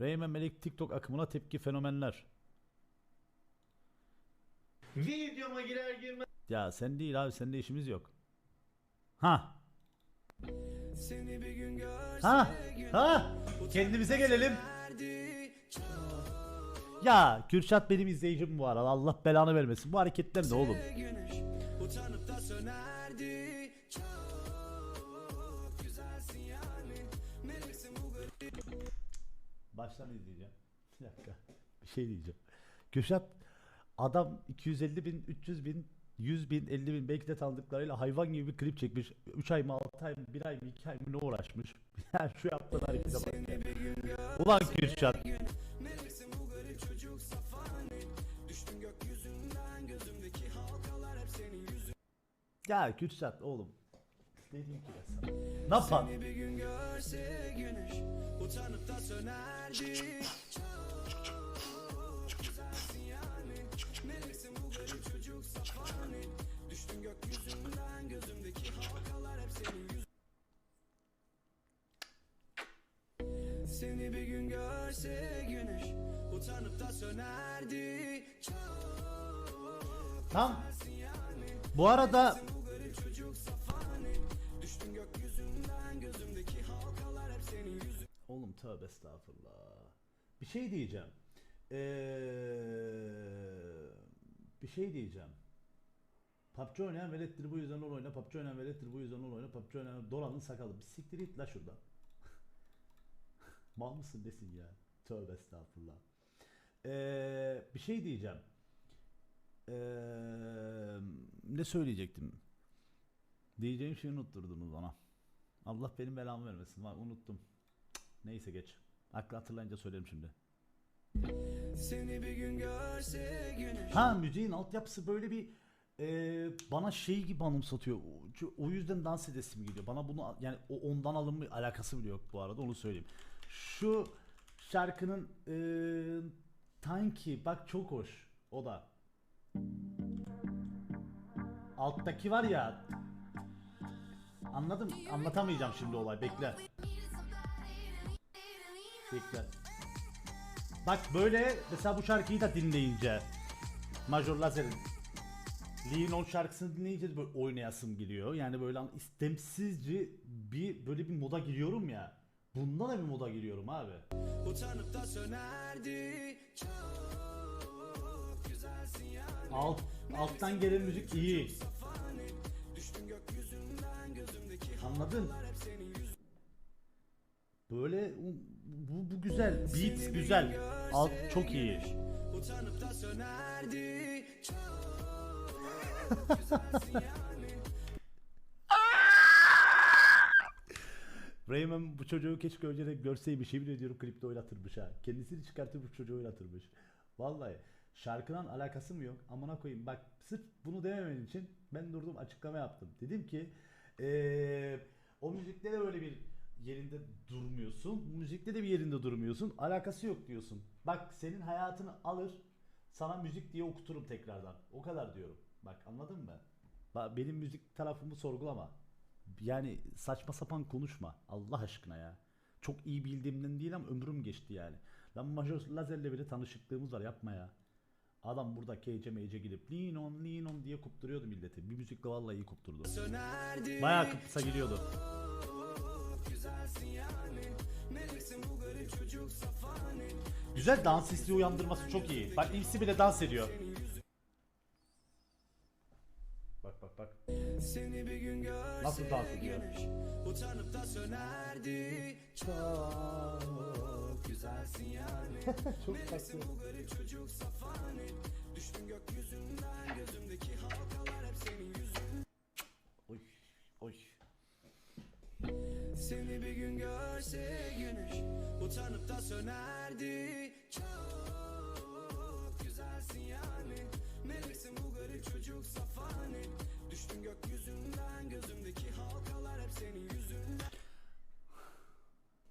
Reymen Melek TikTok akımına tepki fenomenler. Videoma girer girmez Ya sen değil abi seninle işimiz yok. Ha. Ha. Ha. Kendimize gelelim. Ya Kürşat benim izleyicim bu arada. Allah belanı vermesin. Bu hareketler ne oğlum? güneş utanıp da sönerdi Baştan izleyeceğim. Bir dakika. Bir şey diyeceğim. Kürşat adam 250 bin, 300 bin, 100 bin, 50 bin belki de tanıdıklarıyla hayvan gibi bir klip çekmiş. 3 ay mı, 6 ay mı, 1 ay mı, 2 ay mı ne uğraşmış. Yani şu yaptığın harekete bak. Ulan Kürşat. Ya Kürşat oğlum. Dediğim gibi sana. Ne yapan? Utanıp da sönerdi Çok güzelsin yani Meleksin bu garip çocuk safani Düştün gökyüzünden gözümdeki halkalar hep senin yüzün Seni bir gün görse güneş Utanıp da sönerdi Çok Tam. Bu arada tövbe estağfurullah. Bir şey diyeceğim. Ee, bir şey diyeceğim. PUBG oynayan velettir bu yüzden ol oyna. PUBG oynayan velettir bu yüzden ol oyna. PUBG oynayan Dolan'ın sakalı. Bir siktir git la şuradan. Mal mısın desin ya. Tövbe estağfurullah. Ee, bir şey diyeceğim. Ee, ne söyleyecektim? Diyeceğim şeyi unutturdunuz bana. Allah benim belamı vermesin. Var unuttum. Neyse geç. Aklı hatırlayınca söylerim şimdi. Seni bir gün görse güneş Ha müziğin altyapısı böyle bir e, bana şey gibi anımsatıyor. O- O yüzden dans edesim geliyor. Bana bunu yani o ondan alınma alakası bile yok bu arada onu söyleyeyim. Şu şarkının e, Tanki bak çok hoş. O da. Alttaki var ya Anladım. Anlatamayacağım şimdi olay. Bekle. Bekle. Bak böyle mesela bu şarkıyı da dinleyince Major Lazer'in Lean On şarkısını dinleyince böyle oynayasım geliyor. Yani böyle istemsizce bir böyle bir moda giriyorum ya. Bunda da bir moda giriyorum abi. Utanıp da sönerdi Çok güzelsin yani Alt, alttan gelen müzik iyi. Anladın? Böyle bu, bu güzel. Beat güzel. Alt çok iyi. Rayman bu çocuğu keşke önceden görseymiş yemin ediyorum klipte oynatırmış ha. Kendisini çıkartıp bu çocuğu oynatırmış. Vallahi şarkının alakası mı yok? Amına koyayım bak sırf bunu dememen için ben durdum açıklama yaptım. Dedim ki eee, o müzikte de böyle bir yerinde durmuyorsun. Müzikte de bir yerinde durmuyorsun. Alakası yok diyorsun. Bak senin hayatını alır sana müzik diye okuturum tekrardan. O kadar diyorum. Bak anladın mı? Bak benim müzik tarafımı sorgulama. Yani saçma sapan konuşma. Allah aşkına ya. Çok iyi bildiğimden değil ama ömrüm geçti yani. Lan Major Lazer'le bile tanışıklığımız var yapma ya. Adam burada KC MC gidip lean on lean on diye kupturuyordu milleti. Bir müzikle vallahi iyi kupturdu. Sönerdi Bayağı kısa gidiyordu. Güzel dans isteği uyandırması çok iyi. Bak ikisi bile dans ediyor. Bak bak bak. Seni bir gün Nasıl dans ediyor? Utanıp da sönerdi Çok güzelsin yani Çok safani Düştün gökyüzünden gün görse güneş Utanıp da sönerdi Çok güzelsin yani Meleksin bu garip çocuk safani Düştün gökyüzünden gözümdeki halkalar hep senin yüzünden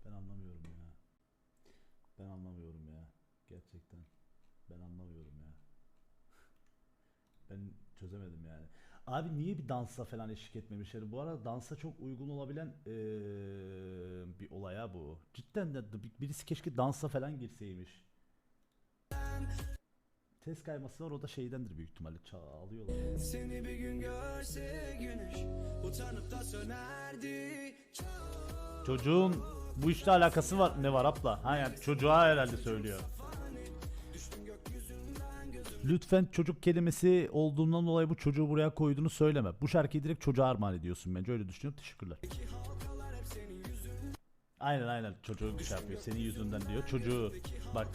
Ben anlamıyorum ya. Ben anlamıyorum ya. Gerçekten. Ben anlamıyorum ya. Ben çözemedim yani. Abi niye bir dansa falan eşlik etmemişler? Bu arada dansa çok uygun olabilen olaya ya bu. Cidden de bir- birisi keşke dansa falan girseymiş. Ses kayması var o da şeydendir büyük ihtimalle. Ça- alıyorlar. Seni bir gün görse güneş Utanıp da sönerdi Çocuğun bu işle alakası var. Ne var abla? Ha yani çocuğa herhalde söylüyor. Lütfen çocuk kelimesi olduğundan dolayı bu çocuğu buraya koyduğunu söyleme. Bu şarkıyı direkt çocuğa armağan ediyorsun bence. Öyle düşünüyorum. Teşekkürler. Aynen aynen çocuğu şey yapıyor. Senin yüzünden diyor. Çocuğu bak.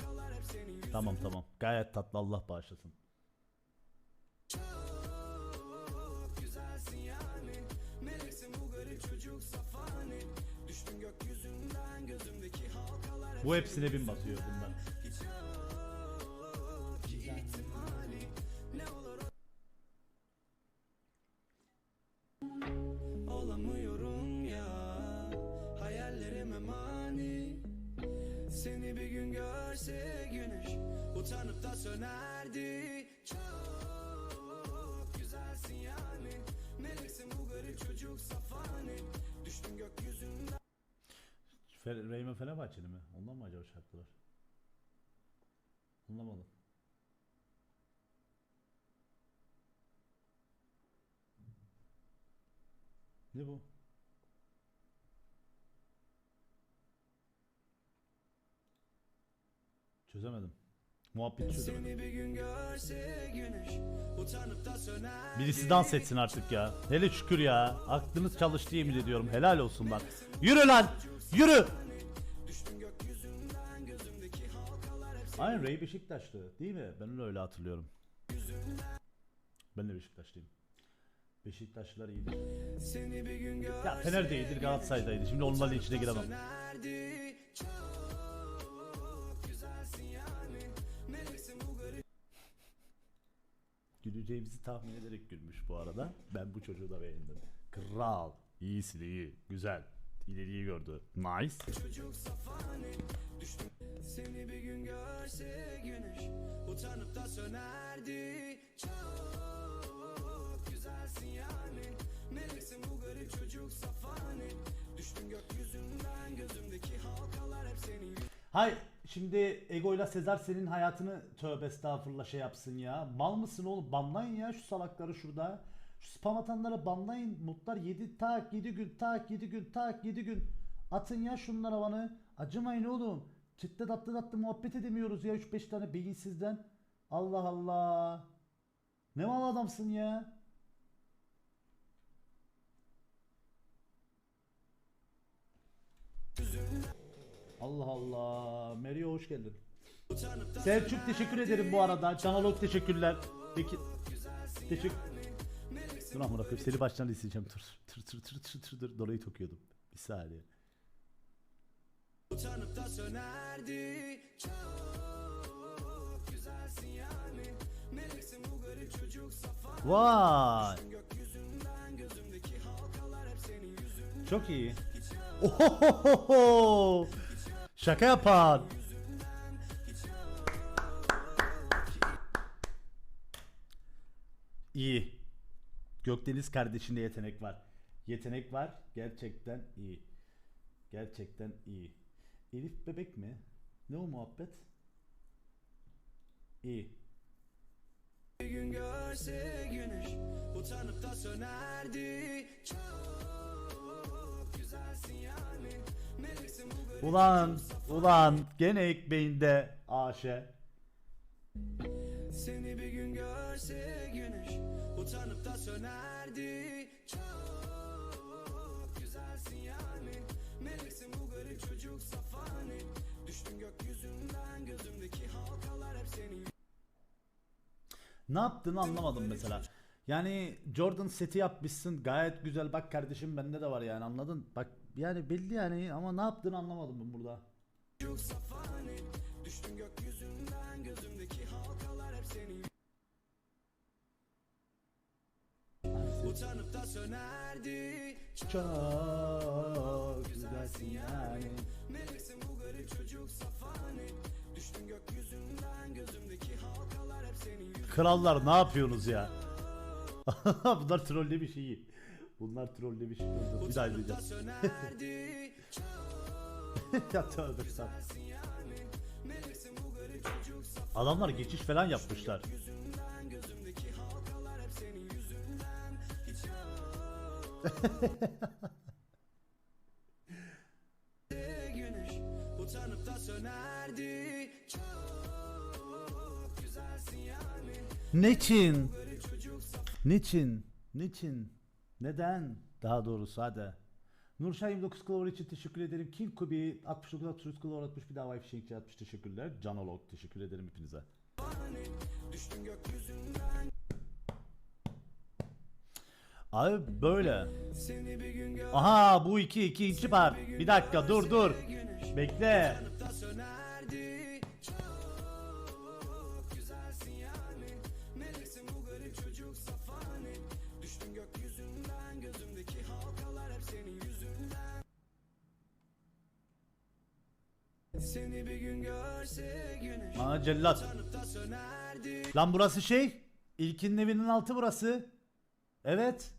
Tamam tamam. Gayet tatlı Allah bağışlasın. Bu hepsine bin basıyor bunlar. Fe- Reymen Fenerbahçeli mi? Ondan mı acaba şarkılar? Anlamadım. Ne bu? Çözemedim. Muhabbet çözemedim. Birisi dans etsin artık ya. Hele şükür ya. Aklınız çalıştı yemin ediyorum. Helal olsun lan. Yürü lan. Yürü. Düştüm gökyüzünden gözümdeki halkalar hep Aynen Ray Beşiktaşlı değil mi? Ben öyle hatırlıyorum. Ben de Beşiktaşlıyım. Beşiktaşlılar iyidir. Seni bir gün Ya Fener de iyidir Galatasaray'daydı. Şimdi onların içine giremem. Güleceğimizi tahmin ederek gülmüş bu arada. Ben bu çocuğu da beğendim. Kral. İyisin iyi. Güzel. İleriyi gördü. Nice. çocuk Düştüm Seni bir gün görse güneş Utanıp da sönerdi Çok güzelsin yani Meleksin bu garip çocuk safani Düştüm gökyüzünden gözümdeki halkalar hep senin Hay şimdi Ego'yla Sezar senin hayatını tövbe estağfurullah şey yapsın ya. Mal mısın oğlum? Banlayın ya şu salakları şurada. Spam atanları banlayın. Mutlar 7 tak 7 gün tak 7 gün tak 7 gün. Atın ya şunlara bana. Acımayın oğlum. Çıttı tatlı tatlı muhabbet edemiyoruz ya 3-5 tane beyinsizden. Allah Allah. Ne mal adamsın ya. Allah Allah. Merio hoş geldin. Selçuk teşekkür ederim bu arada. Canalog teşekkürler. Peki. Teşekkür. Dur amına koyayım seni baştan isteyeceğim. Dur dur dur dur dur dur dur. Dolayı okuyordum. Bir saniye. Utanıp da sönerdi Çok güzelsin yani Meleksin bu garip çocuk safani Vay. Gökyüzünden gözümdeki halkalar hep senin yüzünden Çok iyi. Ohohoho. Şaka yapan. İyi. Gökdeniz kardeşinde yetenek var. Yetenek var. Gerçekten iyi. Gerçekten iyi. Elif bebek mi? Ne o muhabbet? İyi. Bir gün görse güneş Utanıp da sönerdi Çok güzelsin yani Meleksin bu garip Ulan, ulan gene ekmeğinde Aşe. Seni bir gün görse Utanıp da sönerdi. Çok güzelsin yani. Meleksin bu garip çocuk safani. Düştüm gökyüzünden gözümdeki halkalar hep senin. Ne yaptığını anlamadım mesela. Yani Jordan seti yapmışsın gayet güzel. Bak kardeşim bende de var yani anladın? Bak yani belli yani ama ne yaptığını anlamadım ben burada. Düştüm gökyüzünden gözümdeki Utanıp da sönerdi Çok güzelsin yani. Meleksin bu garip çocuk safani Düştüm gökyüzünden gözümdeki halkalar hep senin Krallar ne yapıyorsunuz ya? Bunlar trollemiş iyi. Bunlar trollemiş. Bir daha izleyeceğim. ya tövbe estağfurullah. Adamlar geçiş falan yapmışlar. Güneş utanıp da sönerdi çok güzelsin yani Niçin? Niçin? Niçin? Neden? Daha doğrusu hadi. Nurşah 29 Clover için teşekkür ederim. King Kubi 69 63 Clover atmış bir daha Shank'e atmış teşekkürler. Canolog teşekkür ederim hepinize. Abi böyle. Aha bu iki iki iki part. Bir dakika dur dur. Bekle. seni bir gün görse güneş Aa cellat. Lan burası şey. İlkinin evinin altı burası. Evet.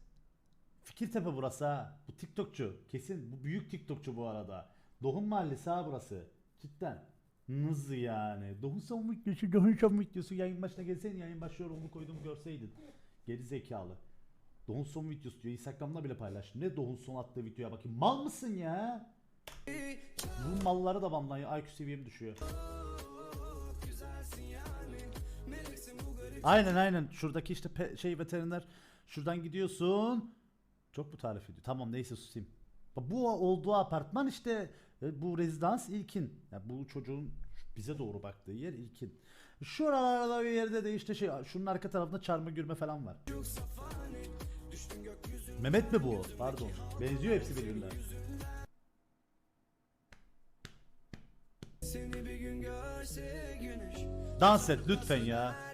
Fikirtepe burası ha. Bu TikTokçu. Kesin bu büyük TikTokçu bu arada. Doğum mahallesi ha burası. Cidden. Nasıl yani? Doğum son videosu, doğum son videosu yayın başına gelseydin yayın başlıyor onu koydum görseydin. Geri zekalı. Doğum son videosu diyor. Instagram'da bile paylaş. Ne doğum son attığı videoya bakayım. Mal mısın ya? Bu malları da banlayın. IQ seviyem düşüyor. Aynen aynen. Şuradaki işte şey veteriner şuradan gidiyorsun. Çok mu tarif ediyor? Tamam neyse susayım. Bu olduğu apartman işte e, bu rezidans ilkin. Ya bu çocuğun bize doğru baktığı yer ilkin. Şuralarda bir yerde de işte şey şunun arka tarafında çarmı gürme falan var. Mehmet mi bu? Pardon. Benziyor hepsi birbirine. Dans et lütfen ya.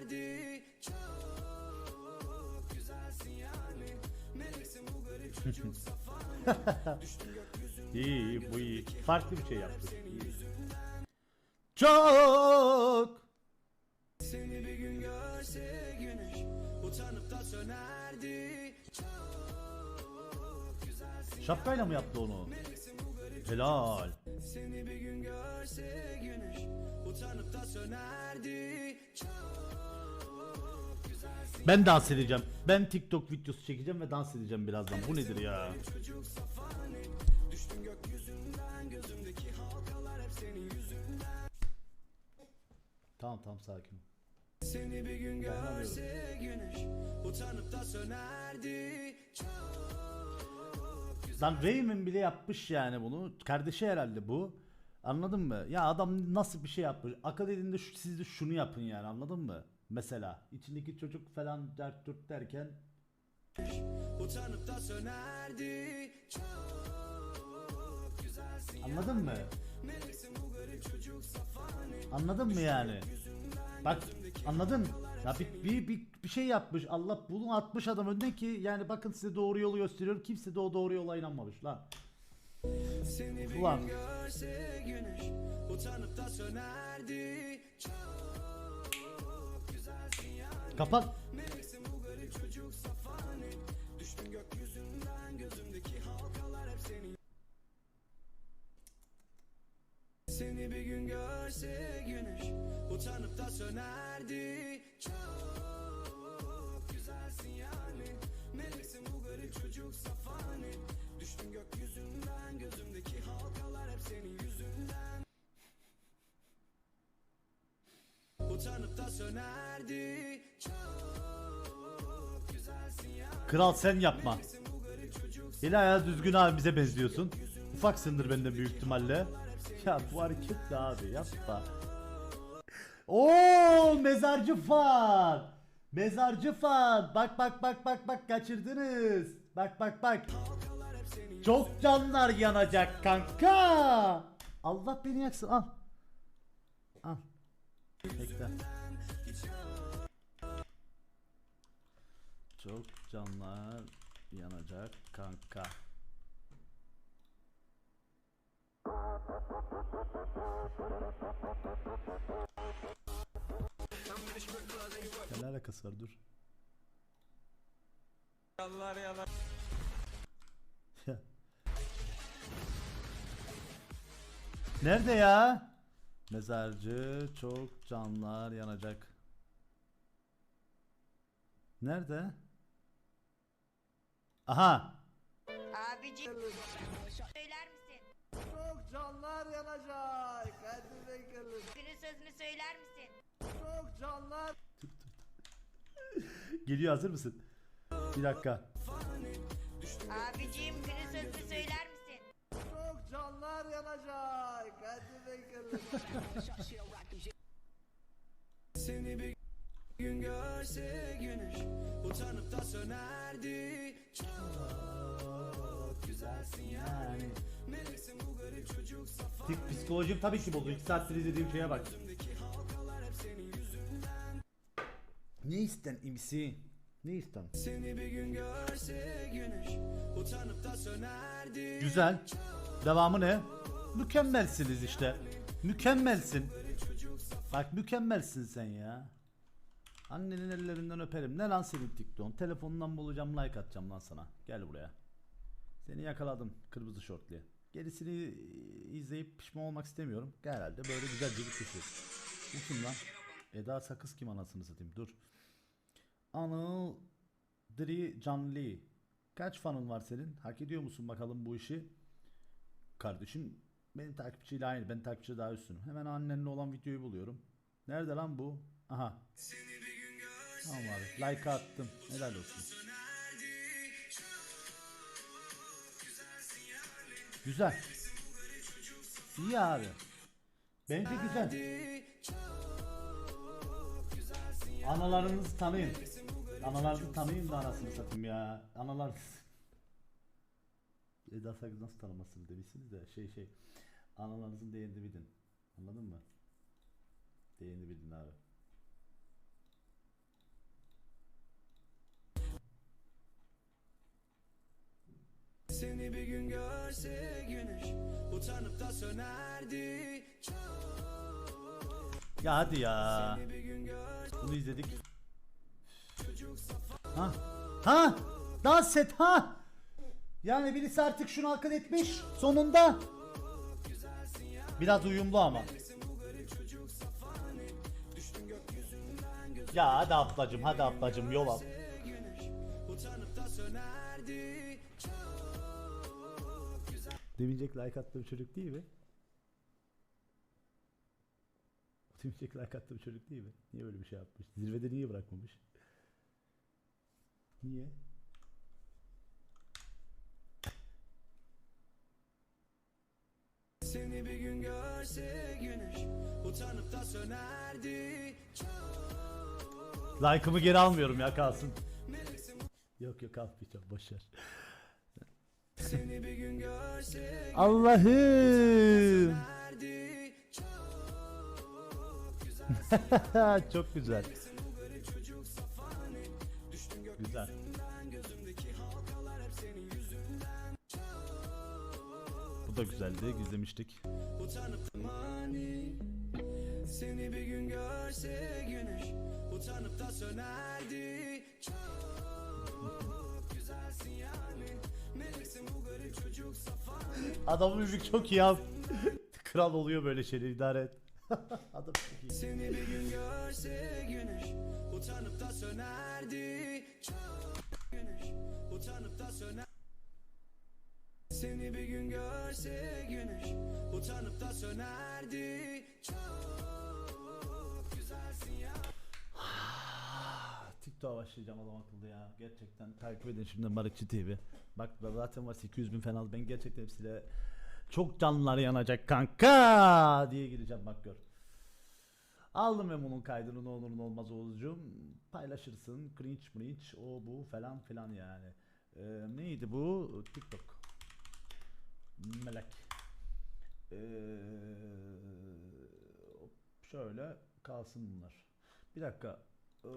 İyi iyi bu iyi. Farklı bir şey yaptık. İyi. Çok. seni bir gün görse güneş utanıp da sönerdi çok güzelsin Şapkayla mı yaptı onu? Helal. seni bir gün görse güneş utanıp da sönerdi Ben dans edeceğim. Ben TikTok videosu çekeceğim ve dans edeceğim birazdan. Bu nedir ya? Tamam tamam sakin. ol. Seni bir gün görse güneş utanıp da sönerdi Lan Raymond bile yapmış yani bunu. Kardeşi herhalde bu. Anladın mı? Ya adam nasıl bir şey yapmış? Akıl edinde şu, siz de şunu yapın yani anladın mı? Mesela içindeki çocuk falan dert durt derken utanıp da sönerdi çok güzelsin anladın mı? bu garip çocuk Anladın mı yani? Bak anladın? Ya bir, bir, bir, bir şey yapmış. Allah bunu atmış adam önüne ki yani bakın size doğru yolu gösteriyor. Kimse de o doğru yola inanmamış lan. seni bir Ulan. gün görse güneş utanıp da sönerdi çok senin Seni bir gün görse güneş utanıp da sönerdi. Çok güzelsin yani. Meleksin bu garip çocuk safani düştün gökyüzünden gözümdeki halkalar hep senin yüzünden. Utanıp da sönerdi Kral sen yapma. Eli ayağı düzgün abimize benziyorsun. Ufaksındır benden büyük ihtimalle. Ya bu hareket ne abi yapma. Oo mezarcı fan. Mezarcı fan. Bak bak bak bak bak kaçırdınız. Bak bak bak. Çok canlar yanacak kanka. Allah beni yaksın al. Al. Bekle. Çok canlar yanacak kanka. Ne alakası var dur. Yalan yalan. Ya. Nerede ya? Mezarcı çok canlar yanacak. Nerede? Aha. Abici söyler misin? Çok canlar yanacak. Hadi bakalım. Günün sözünü söyler misin? Çok canlar. Geliyor hazır mısın? Bir dakika. Abicim günün sözünü söyler misin? Çok canlar yanacak. Hadi bakalım. Seni bir gün görse güneş Utanıp da sönerdi Çok güzelsin yani Meleksin bu garip çocuk safa Tip psikolojim tabii ki bozuldu. 2 saattir izlediğim şeye bak. halkalar hep senin yüzünden Ne isten imsi? Ne isten? Seni bir gün görse güneş Utanıp da sönerdi Güzel. Devamı ne? Mükemmelsiniz işte. Mükemmelsin. Bak mükemmelsin sen ya. Annenin ellerinden öperim. Ne lan senin TikTok'un? Telefonundan bulacağım like atacağım lan sana. Gel buraya. Seni yakaladım kırmızı şortlu. Gerisini izleyip pişman olmak istemiyorum. Herhalde böyle güzel bir kişi. Bu kim lan? Eda Sakız kim anasını satayım? Dur. Anıl Dri Canli. Kaç fanın var senin? Hak ediyor musun bakalım bu işi? Kardeşim benim takipçiyle aynı. Ben takipçi daha üstünüm. Hemen annenle olan videoyu buluyorum. Nerede lan bu? Aha. Tamam abi. Like attım. Helal olsun. Güzel. İyi abi. Bence güzel. Analarınızı tanıyın. Analarınızı tanıyın da anasını satayım ya. Analar... Eda Sakız nasıl tanımasını demişsiniz de şey şey. Analarınızın değerini bilin. Anladın mı? Değerini bilin abi. Seni bir gün görse güneş Utanıp da sönerdi Ya hadi ya. Bir gün gör Bunu izledik. Ha? Ha? Dans et ha? Yani birisi artık şunu akıl etmiş sonunda. Biraz uyumlu ama. Ya hadi ablacım hadi ablacım yol al. Demeyecek like attığım çocuk değil mi? Demeyecek like attığım çocuk değil mi? Niye böyle bir şey yapmış? Zirvede niye bırakmamış? Niye? Seni bir gün görse güneş Utanıp da sönerdi Like'ımı geri almıyorum ya kalsın. Yok yok almayacağım boşver. Allah'ım. Çok güzel. Güzel. Bu da güzeldi. Gizlemiştik. Seni bir gün görse güneş Utanıp da sönerdi Çok Meleksin bu garip çocuk safa Adam müzik çok iyi abi. Kral oluyor böyle şeyleri idare et. Adam çok iyi. Seni bir gün görse güneş Utanıp da sönerdi güneş Utanıp da söner Seni bir gün görse güneş Utanıp da sönerdi Çok TikTok'a başlayacağım adam akıllı ya. Gerçekten takip edin şimdi Marikçi TV. Bak zaten var 800 bin falan. Ben gerçekten hepsiyle çok canlılar yanacak kanka diye gireceğim bak gör. Aldım ben bunun kaydını ne olur ne olmaz Oğuzcuğum. Paylaşırsın. Cringe mringe o bu falan filan yani. Ee, neydi bu? TikTok. Melek. Ee, şöyle kalsın bunlar. Bir dakika. Ee,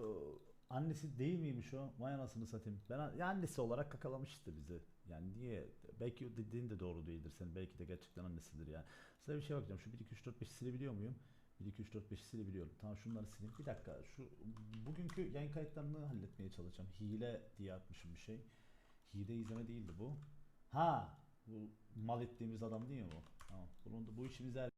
annesi değil miymiş o? Vay anasını satayım. Ben annesi olarak kakalamış işte bizi. Yani niye? Belki dediğin de doğru değildir senin. Belki de gerçekten annesidir yani. Size bir şey bakacağım. Şu 1 2 3 4 5 silebiliyor muyum? 1 2 3 4 5 silebiliyorum. Tamam şunları sileyim. Bir dakika. Şu bugünkü yayın kayıtlarını halletmeye çalışacağım. Hile diye atmışım bir şey. Hile izleme değildi bu. Ha, bu mal ettiğimiz adam değil mi bu? Tamam. Bunun da bu işimize